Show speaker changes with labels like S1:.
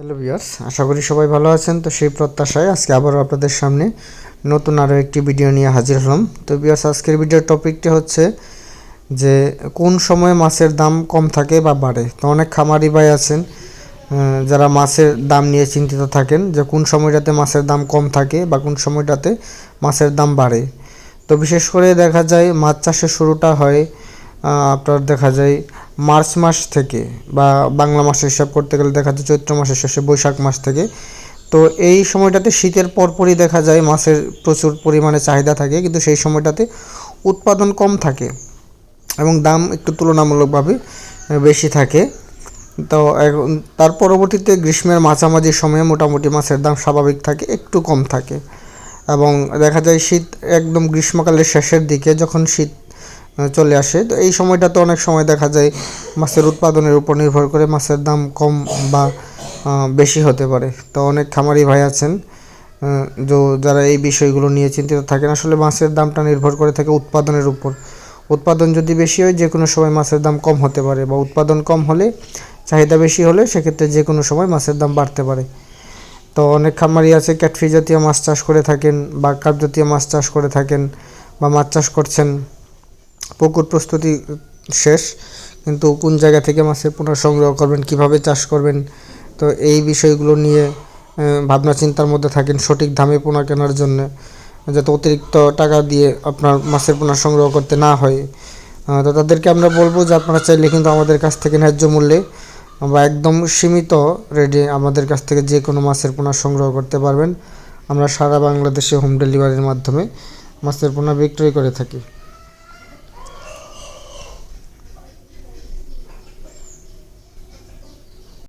S1: Hello viewers আশা করি সবাই ভালো আছেন। তো সেই প্রত্যাশায় আজকে আবারও আপনাদের সামনে নতুন আরও একটি ভিডিও নিয়ে হাজির হলাম। তো ভিউয়ার্স আজকের ভিডিওর টপিকটি হচ্ছে যে কোন সময়ে মাছের দাম কম থাকে বা বাড়ে। তো অনেক খামারি ভাই আছেন যারা মাছের দাম নিয়ে চিন্তিত থাকেন যে কোন সময়টাতে মাছের দাম কম থাকে বা কোন সময়টাতে মাছের দাম বাড়ে। তো বিশেষ করে দেখা যায় মাছ চাষের শুরুটা হয় আপনার দেখা যায় মার্চ মাস থেকে বা বাংলা মাসে হিসাব করতে গেলে দেখা যায় চৈত্র মাসের শেষে বৈশাখ মাস থেকে। তো এই সময়টাতে শীতের পরপরই দেখা যায় মাছের প্রচুর পরিমাণে চাহিদা থাকে, কিন্তু সেই সময়টাতে উৎপাদন কম থাকে এবং দাম একটু তুলনামূলকভাবে বেশি থাকে। তো তার পরবর্তীতে গ্রীষ্মের মাঝামাঝি সময়ে মোটামুটি মাছের দাম স্বাভাবিক থাকে, একটু কম থাকে। এবং দেখা যায় শীত একদম গ্রীষ্মকালের শেষের দিকে যখন শীত চলে আসে। তো এই সময়টাতে অনেক সময় দেখা যায় মাছের উৎপাদনের উপর নির্ভর করে মাছের দাম কম বা বেশি হতে পারে। তো অনেক খামারি ভাই আছেন যে, যারা এই বিষয়গুলো নিয়ে চিন্তিত থাকেন। আসলে মাছের দামটা নির্ভর করে থাকে উৎপাদনের উপর। উৎপাদন যদি বেশি হয় যে কোনো সময় মাছের দাম কম হতে পারে বা উৎপাদন কম হলে, চাহিদা বেশি হলে সেক্ষেত্রে যে কোনো সময় মাছের দাম বাড়তে পারে। তো অনেক খামারি আছে ক্যাটফি জাতীয় মাছ চাষ করে থাকেন বা কাপ জাতীয় মাছ চাষ করে থাকেন বা মাছ চাষ করছেন। পুকুর প্রস্তুতি শেষ, কিন্তু কোন জায়গা থেকে মাছের পুনঃ সংগ্রহ করবেন, কীভাবে চাষ করবেন, তো এই বিষয়গুলো নিয়ে ভাবনা চিন্তার মধ্যে থাকেন সঠিক দামে পোনা কেনার জন্য, যাতে অতিরিক্ত টাকা দিয়ে আপনার মাছের পোনা সংগ্রহ করতে না হয়। তো তাদেরকে আমরা বলব যে আপনারা চাইলে কিন্তু আমাদের কাছ থেকে ন্যায্য মূল্যে বা একদম সীমিত রেটে আমাদের কাছ থেকে যে কোনো মাছের পোনা সংগ্রহ করতে পারবেন। আমরা সারা বাংলাদেশে হোম ডেলিভারির মাধ্যমে মাছের পোনা বিক্রয় করে থাকি।